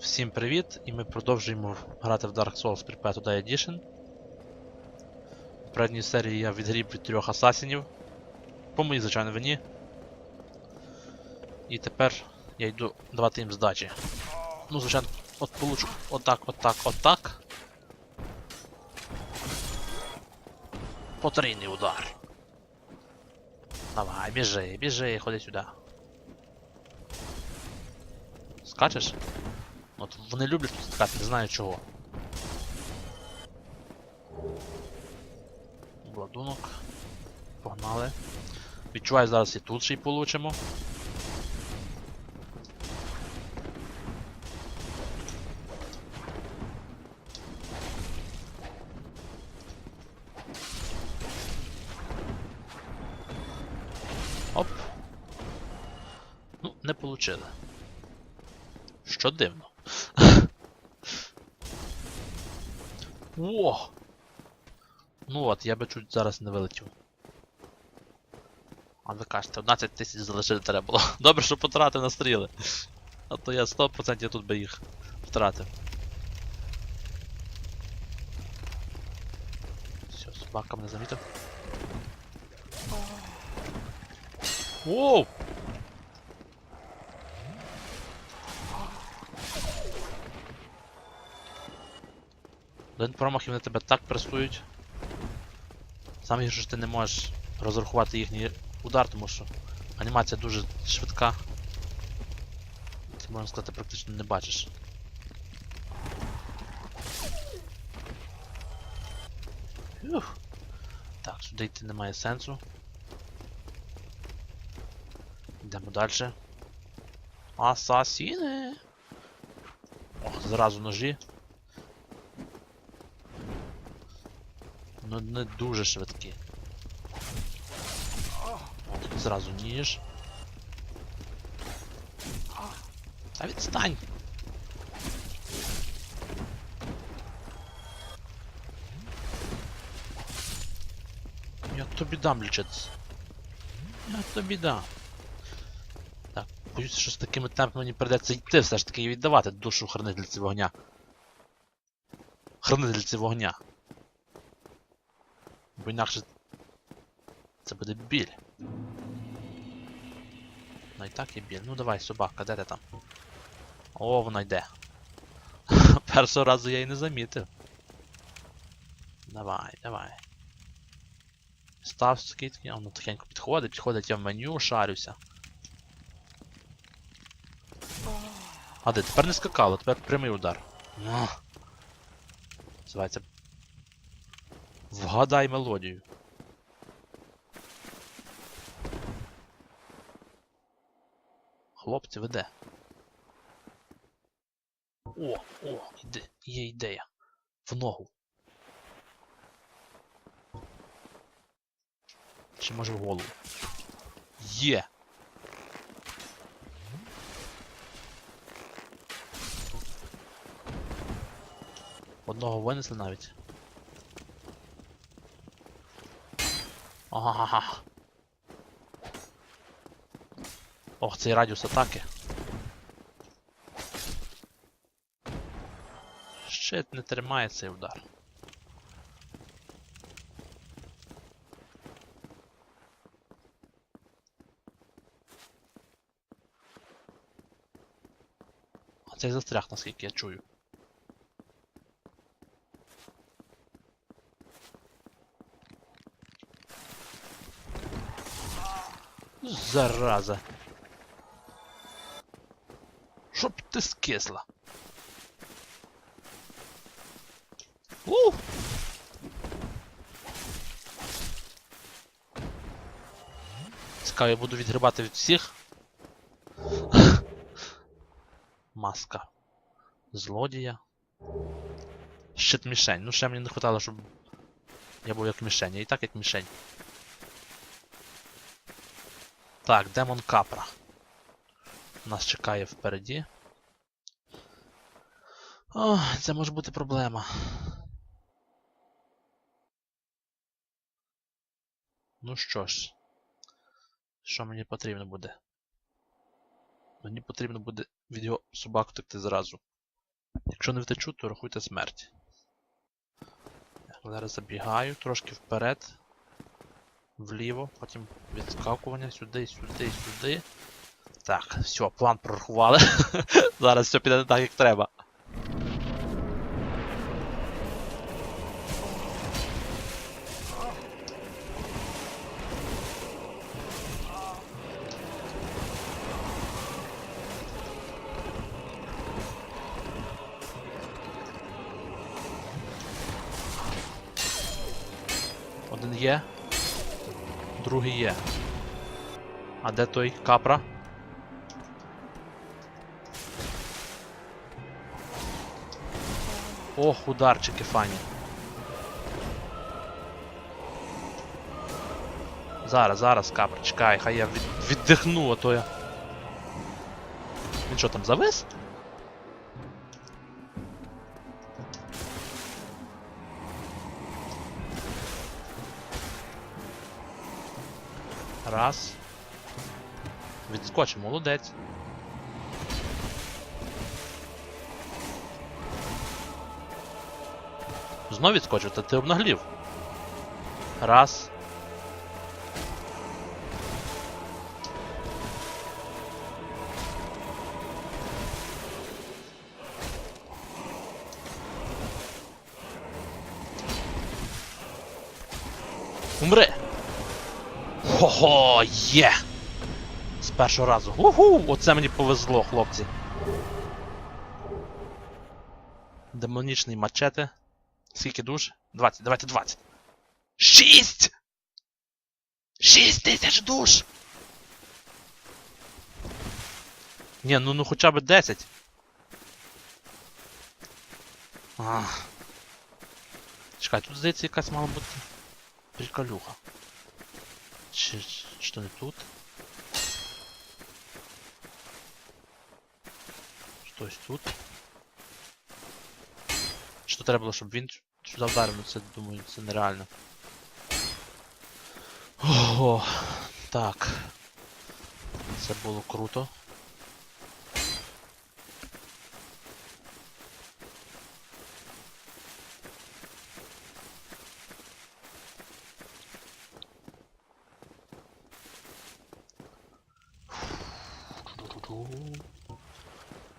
Всім привіт! І ми продовжуємо грати в Dark Souls Today Edition. В передній серії я відгріб від трьох асасінів. По моїй, звичайно, вині. І тепер я йду давати їм здачі. Ну, звичайно, от получу отак, отак, отак. Потрійний удар. Давай, біжи, біжи, ходи сюди. Скачеш? От вони люблять тут скакати, не знаю чого. Обладунок. Погнали. Відчуваю, зараз і тут ще й получимо. Оп. Ну, не получили. Що дивно. О! Ну от, я би чуть зараз не вилетів. А ви кажете, 11 тисяч залишити треба було. Добре, що потратив на стріли. А то я 100% тут би їх втратив. Все, собака мене замітив. Воу! Один промах і вони тебе так пресують. Саме гірше, що ти не можеш розрахувати їхній удар, тому що анімація дуже швидка. Ти можна сказати, практично не бачиш. Ух. Так, сюди йти немає сенсу. Йдемо далі. Асасіни! О, зразу ножі. Не дуже швидкі. Зразу ніж. Та відстань! Я тобі дам лічитися. Я тобі дам. Так, боюся, що з такими темпами мені придеться йти все ж таки і віддавати душу хранительці вогня. Хранительці вогня. Бо інакше це буде біль. Ну і так і біль. Ну давай, собака, де ти там? О, вона йде. Першого разу я її не замітив. Давай, давай. Став скидки, а воно тихенько підходить, підходить, я в меню шарюся. А де, тепер не скакало, тепер прямий удар. Називається Вгадай мелодію. Хлопці, веде. О, о, іде, є ідея. В ногу. Чи може в голову? Є! Одного винесли навіть. Ага. Ох, цей радіус атаки. Щит не тримає цей удар. А застряг, наскільки я чую. Зараза. Щоб ти скисла. У! Цікаво, я буду відгрібати від всіх. Маска. Злодія. Щит мішень. Ну ще мені не хватало, щоб я був як мішень. Я і так як мішень. Так, Демон Капра. Нас чекає впереді. О, це може бути проблема. Ну що ж, що мені потрібно буде? Мені потрібно буде від його собак втекти зразу. Якщо не втечу, то рахуйте смерть. Зараз забігаю трошки вперед. Вліво, потім відскакування сюди, сюди, сюди. Так, все, план прорахували. Зараз все піде не так, як треба. Один є. Другий є. А де той капра? Ох, ударчики фані. Зараз, зараз, капра, чекай, хай я від, віддихну, а то я. Він що там завис? Раз. Відскочив, молодець. Знов відскочив, та ти обнаглів. Раз. Хо-хо, є! З першого разу. Уху! Оце мені повезло, хлопці. Демонічний мачете. Скільки душ? 20, давайте 20. 6! 6 тисяч душ! Ні, ну ну хоча б 10. Ах. Чекай, тут здається якась мала бути приколюха. Чи что не тут? Щось тут. Що треба було, щоб він сюди вдарив, ну це, думаю, це нереально. Ого, так. Це було круто.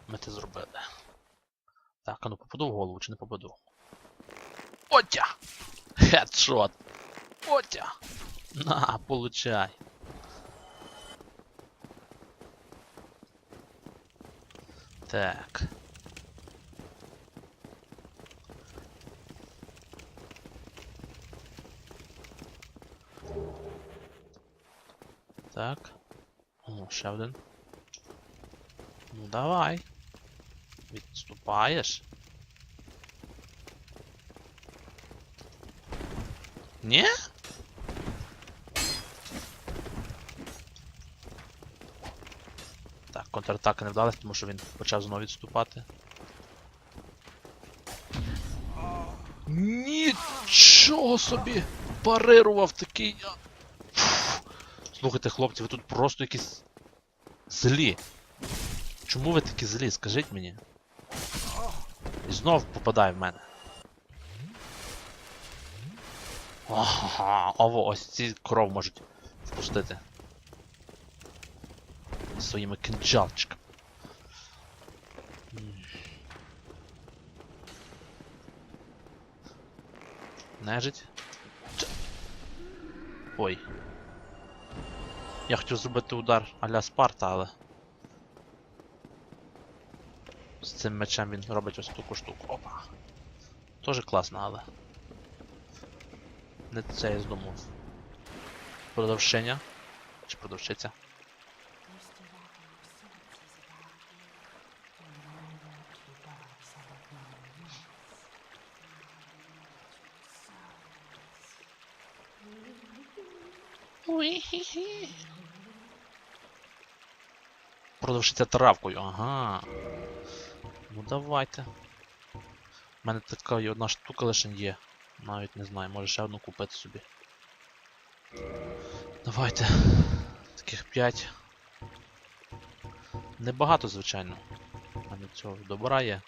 Ми це зробили. Так, а ну попаду в голову чи не попаду? Отя! Хедшот! Отя! На, получай! Так. Так. О, ще один. Ну давай. Відступаєш? Ні? Так, контратака не вдалась, тому що він почав знову відступати. Нічого собі! Парирував такий. я. Слухайте, хлопці, ви тут просто якісь злі. Чому ви такі злі? Скажіть мені. І знов попадає в мене. Ага, ово, ось ці кров можуть впустити. Своїми кинджалчиками. Нежить. Ой. Я хотів зробити удар а-ля Спарта, але. З цим мечем він робить ось таку штуку. Опа. Тоже класно, але. Не це я здумав. Продавщиня. Чи продавщиця? Продавщиця травкою, ага. Ну давайте. У мене така одна штука лише є. Навіть не знаю, може ще одну купити собі. Давайте. Таких 5. Небагато, звичайно. У мене цього добра є.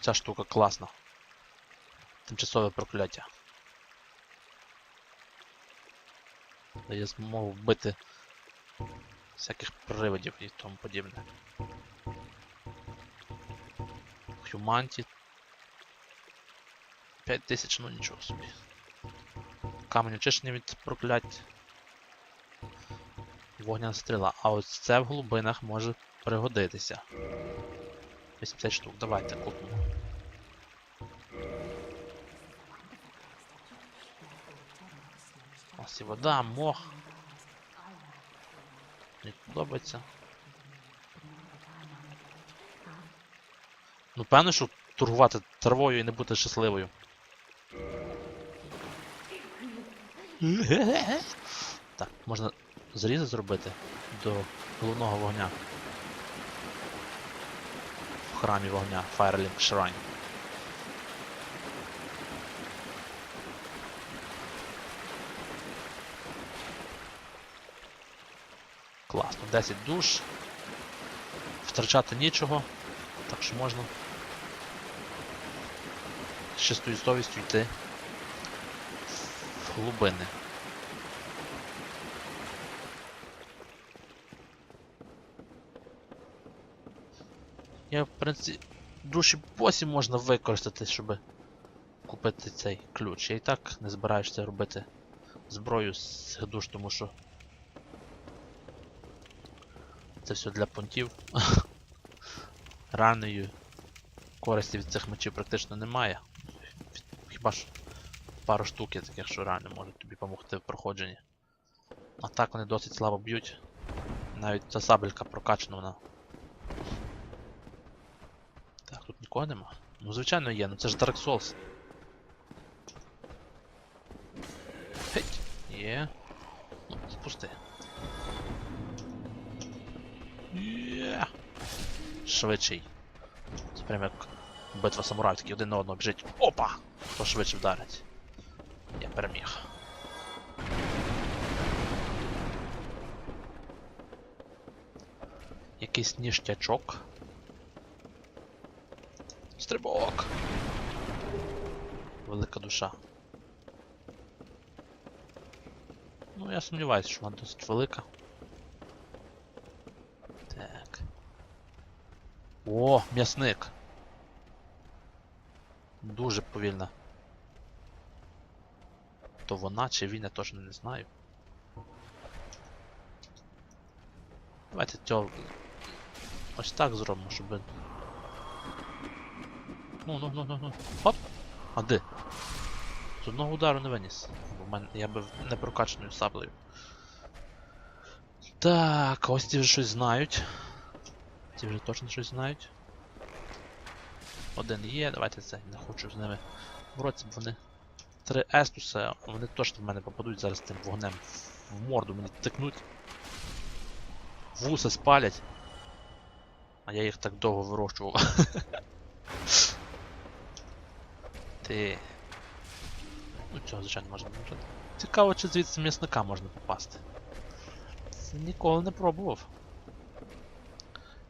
Ця штука класна. Тимчасове прокляття. Дає змогу вбити всяких привидів і тому подібне. Хюманті. 5000, ну нічого собі. Камінь очищення від проклять. Вогняна стріла. А ось це в глибинах може пригодитися. 80 штук, давайте купимо. Ось і вода, мох. Мені подобається. Ну, певно, що торгувати травою і не бути щасливою. Так, можна зрізи зробити до головного вогня. В храмі вогня Firelink Shrine. Класно, 10 душ. Втрачати нічого, так що можна чистою совістю йти в глибини. Я, в принципі, душі посі можна використати, щоб купити цей ключ. Я і так не збираюся робити зброю з цих душ, тому що це все для понтів. Раною користі від цих мечів практично немає. Хіба ж пару штук є таких, що реально можуть тобі допомогти в проходженні. А так вони досить слабо б'ють. Навіть ця сабелька прокачана вона. Так, тут нікого нема. Ну звичайно є, ну це ж Dark Souls. Геть! Є. Ну, спусти. Є. Швидший. Це прям як битва самураїв, такі один на одного біжить. Опа! Хто швидше вдарить? Я переміг. Якийсь ніштячок. Стрибок! Велика душа. Ну, я сумніваюся, що вона досить велика. Так. О, м'ясник. Дуже повільна. То вона чи він, я точно не знаю. Давайте цього ось так зробимо, щоб. Ну, ну, ну, ну, ну. Хоп! А де? З одного удару не виніс. Бо в я би не прокачаною саблею. Так, ось ті вже щось знають. Ті вже точно щось знають. Один є, давайте це, не хочу з ними боротися, бо вони. Три Естуси, вони точно в мене попадуть зараз тим вогнем в морду, мені тикнуть. Вуса спалять. А я їх так довго вирощував. Ти. Ну цього, звичайно, можна нажати. Цікаво, чи звідси м'ясника можна попасти. Це ніколи не пробував.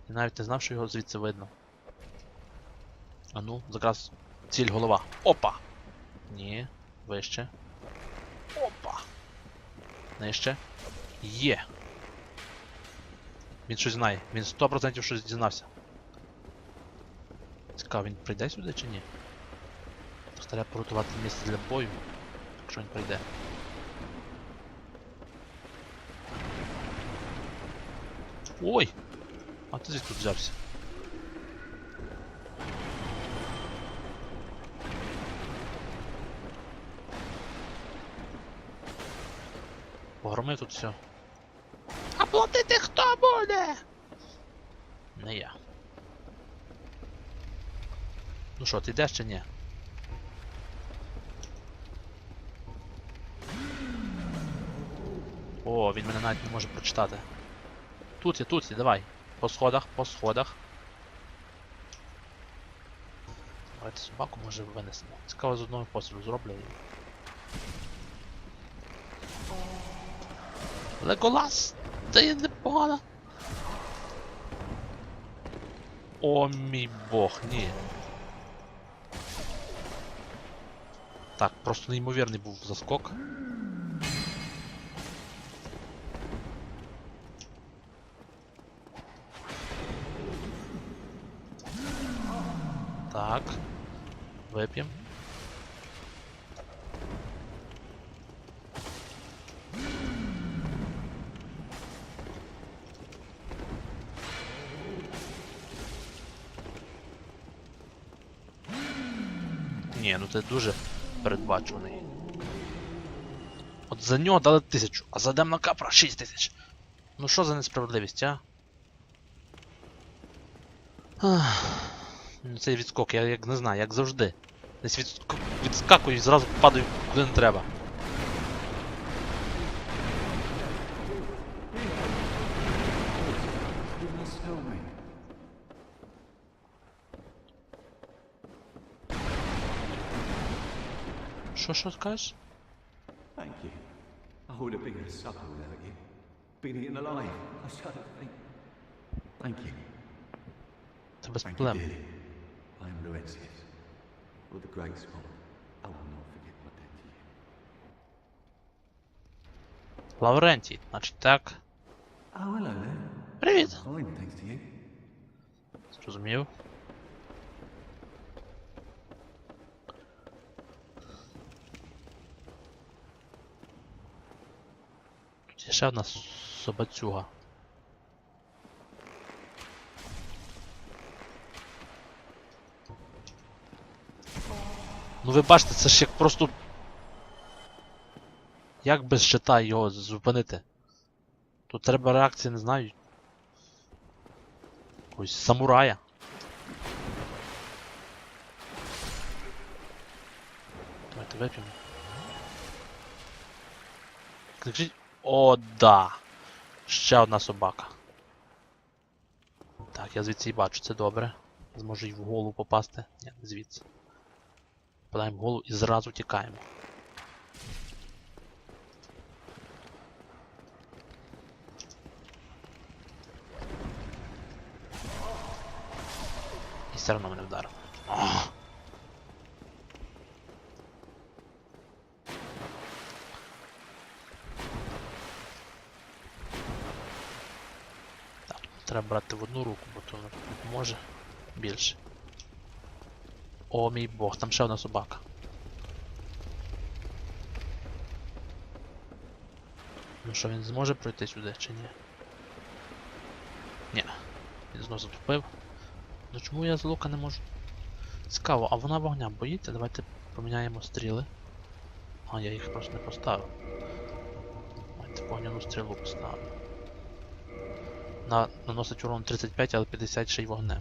І навіть не знав, що його звідси видно. А ну, якраз ціль голова. Опа! Ні, вище. Опа! Нижче. Є! Він щось знає, він 100% щось дізнався. Цікаво, він прийде сюди чи ні? Так треба порятувати місце для бою, якщо він прийде. Ой! А ти звідки тут взявся? Погромив тут все. А платити хто буде? Не я. Ну що, ти йдеш чи ні? О, він мене навіть не може прочитати. Тут є, тут є, давай. По сходах, по сходах. Давайте собаку може винесемо. Цікаво з одного пострілу зроблю. Леколас! Дає непогано. О мій бог, ні. Так, просто неймовірний був заскок. Ну дуже передбачуваний. От за нього дали тисячу, а за демна капра 6 тисяч. Ну що за несправедливість, а? Ах, ну Цей відскок, я як не знаю, як завжди. Десь відск... відскакую і зразу падаю куди не треба. Що, що? Thank you. I would have been a supper without you. Been eaten alive. I shudder to think. Thank you. Без Thank you I am Laurentius. For the great spot. I will not forget my debt to you. Лаврентій, значить так. Oh, hello there. Привіт! Fine, thanks to you. Зрозумів. Ще одна собацюга. Ну ви бачите, це ж як просто. Як без щита його зупинити? Тут треба реакція, не знаю. Якогось самурая. Давайте вип'ємо. Скажіть. О, да! Ще одна собака. Так, я звідси її бачу, це добре. Зможу й в голову попасти. Ні, звідси. Попадаємо в голову і зразу тікаємо. І все одно мене вдарив. Так, треба брати в одну руку, бо то може більше. О мій бог, там ще одна собака. Ну що, він зможе пройти сюди чи ні? Ні. Він знову затупив. Ну чому я з лука не можу? Цікаво, а вона вогня боїться? Давайте поміняємо стріли. А, я їх просто не поставив. Давайте вогняну стрілу поставлю. На, наносить урон 35, але 50 ще й вогнем.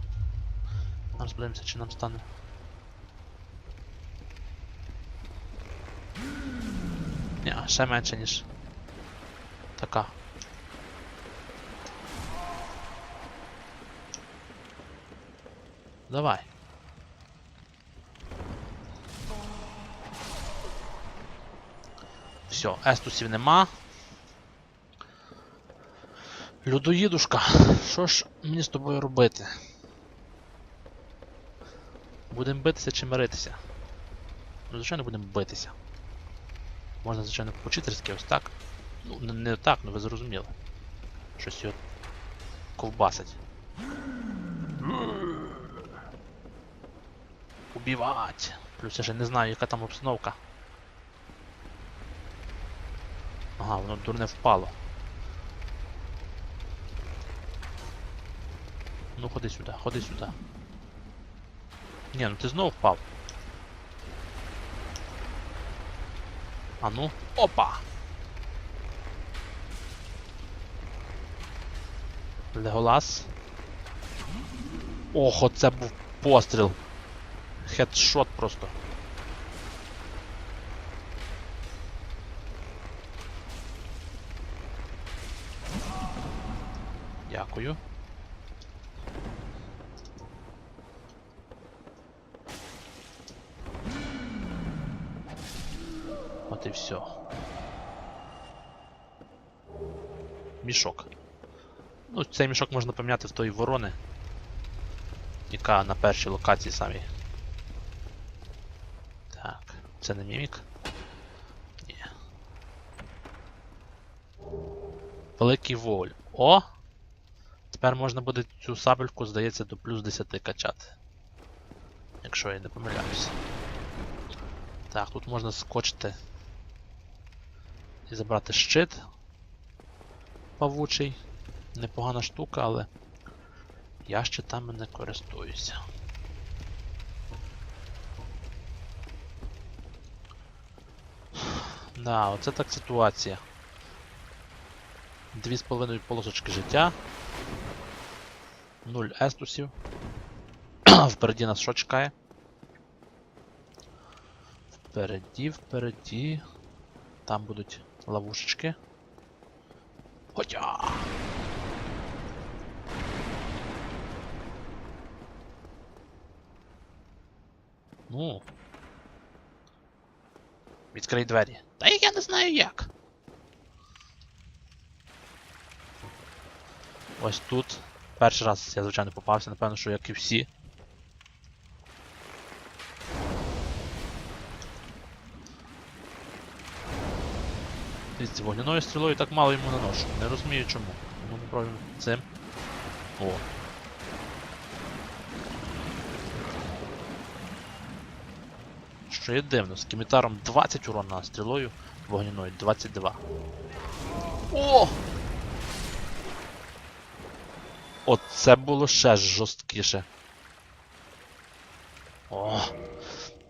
Подивимося, чи нам стане. Ні, ще менше, ніж. Така. Давай. Все, естусів нема. Людоїдушка, що ж мені з тобою робити? Будемо битися чи миритися? Ну, звичайно, будемо битися. Можна, звичайно, по-читерськи ось так. Ну, не, так, ну ви зрозуміли. Щось його ковбасить. Убивать! Плюс я ще не знаю, яка там обстановка. Ага, воно дурне впало. Ну ходи сюди, ходи сюди. Ні, ну ти знову впав. А ну, опа! Леголас. Ох, оце був постріл. Хедшот просто. Дякую. І все. Мішок. Ну, цей мішок можна поміняти в тої ворони, яка на першій локації самі. Так, Це не мімік? Ні. Великий воль. О! Тепер можна буде цю сабельку, здається, до плюс 10 качати. Якщо я не помиляюся. Так, тут можна скочити і забрати щит павучий. Непогана штука, але я щитами не користуюся. Да, оце так ситуація. Дві з половиною полосочки життя. Нуль естусів. Впереді нас що чекає? Впереді, впереді. Там будуть ловушечки. Хоча. Ну. Відкрий двері. Та я не знаю як. Ось тут. Перший раз я, звичайно, попався, напевно, що як і всі. Дивіться, вогняною стрілою так мало йому наношу. Не розумію чому. Ну, попробуємо цим. О. Що є дивно, з кімітаром 20 урона, стрілою вогняною 22. О! Оце було ще жорсткіше. О!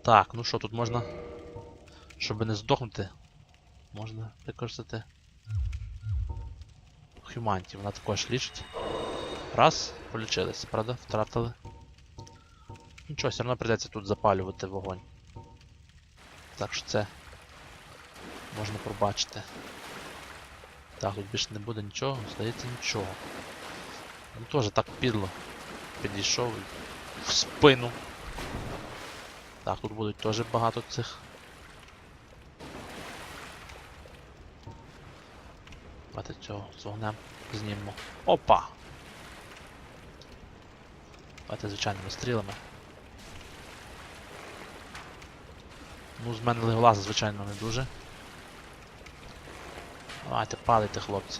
Так, ну що, тут можна. Щоб не здохнути, можна використати. Хюманті, вона також лічить. Раз, полічилися, правда? Втратили. Нічого, все одно прийдеться тут запалювати вогонь. Так що це можна пробачити. Так, тут більше не буде нічого, здається нічого. Ну теж так підло. Підійшов в спину. Так, тут будуть теж багато цих. Давайте цього з вогнем знімемо. Опа! Давайте звичайними стрілами. Ну, з мене леголаза, звичайно, не дуже. Давайте палите, хлопці.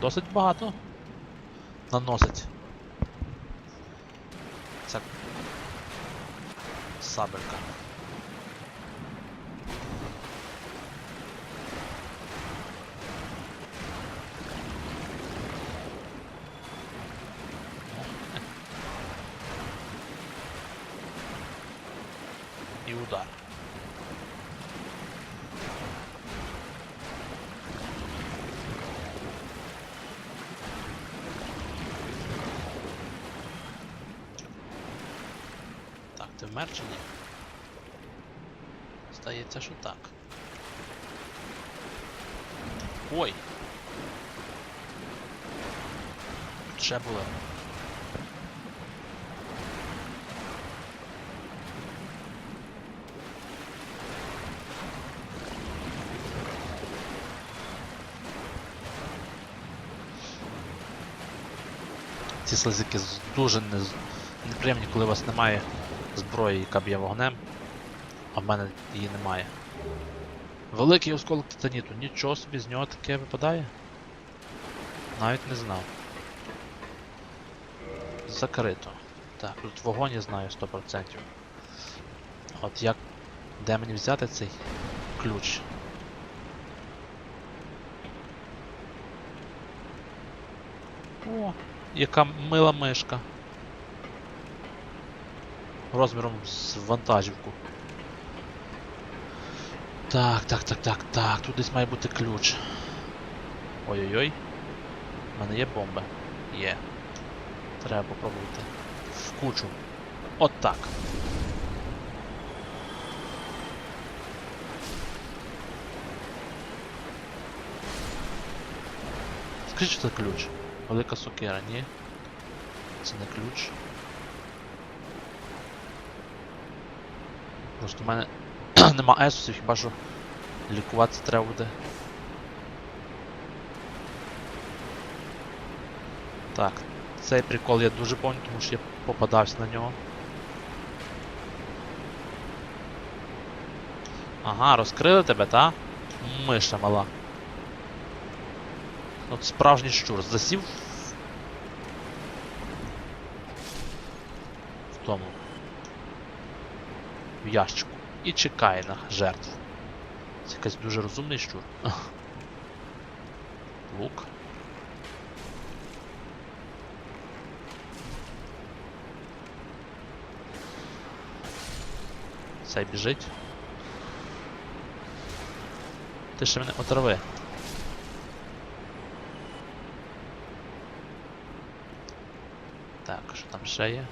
Досить багато наносить. Ця сабелька. І удар. Так, ти вмер чи ні? Здається, що так. Ой! Ще було. Ці слизики дуже не, неприємні, коли у вас немає зброї, яка б'є вогнем, а в мене її немає. Великий осколок титаніту, нічого собі з нього таке випадає? Навіть не знав. Закрито. Так, тут вогонь я знаю 100%. От як. Де мені взяти цей ключ? О, яка мила мишка. Розміром з вантажівку. Так, так, так, так, так. Тут десь має бути ключ. Ой-ой-ой. У мене є бомба. Є. Треба попробувати. В кучу. От так. Скажіть, що це ключ. Велика сокира, ні? Це не ключ. Просто в мене нема есусів, хіба що Лікуватися треба буде. Так, цей прикол я дуже пам'ятаю, тому що я попадався на нього. Ага, розкрили тебе, та? Миша мала. От справжній щур. Засів в- тому. В ящику. І чекає на жертву. Це якийсь дуже розумний щур. Лук. Цей біжить. Ти ще мене отрави. Так, що там ще є?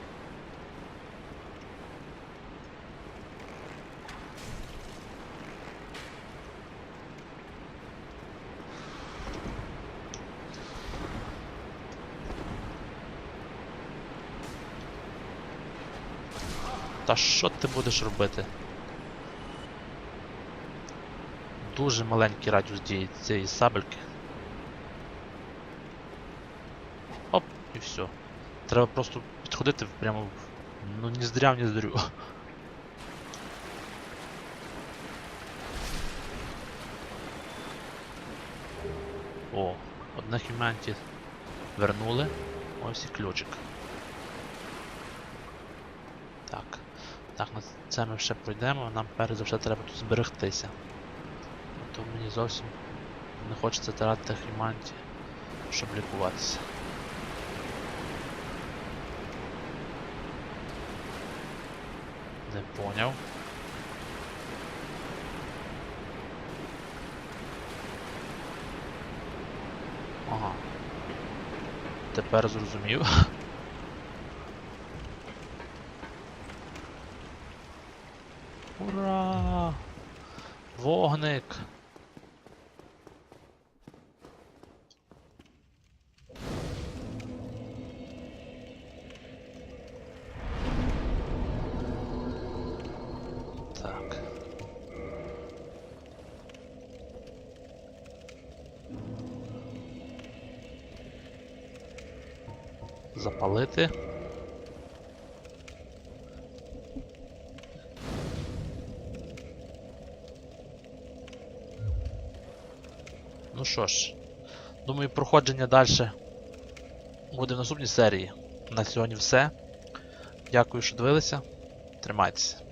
Та що ти будеш робити? Дуже маленький радіус дії цієї сабельки. Оп, і все. Треба просто підходити прямо в. Ну ні здря, ні здрю. О, одне хіманті вернули. Ось і ключик. Так. Так, на це ми ще пройдемо, нам перш за все треба тут зберегтися. То мені зовсім не хочеться тратити хіманті, щоб лікуватися. Не поняв. Ага. Тепер зрозумів. Ура! Вогник! Запалити. Що ж, думаю, проходження далі буде в наступній серії. На сьогодні все. Дякую, що дивилися. Тримайтеся.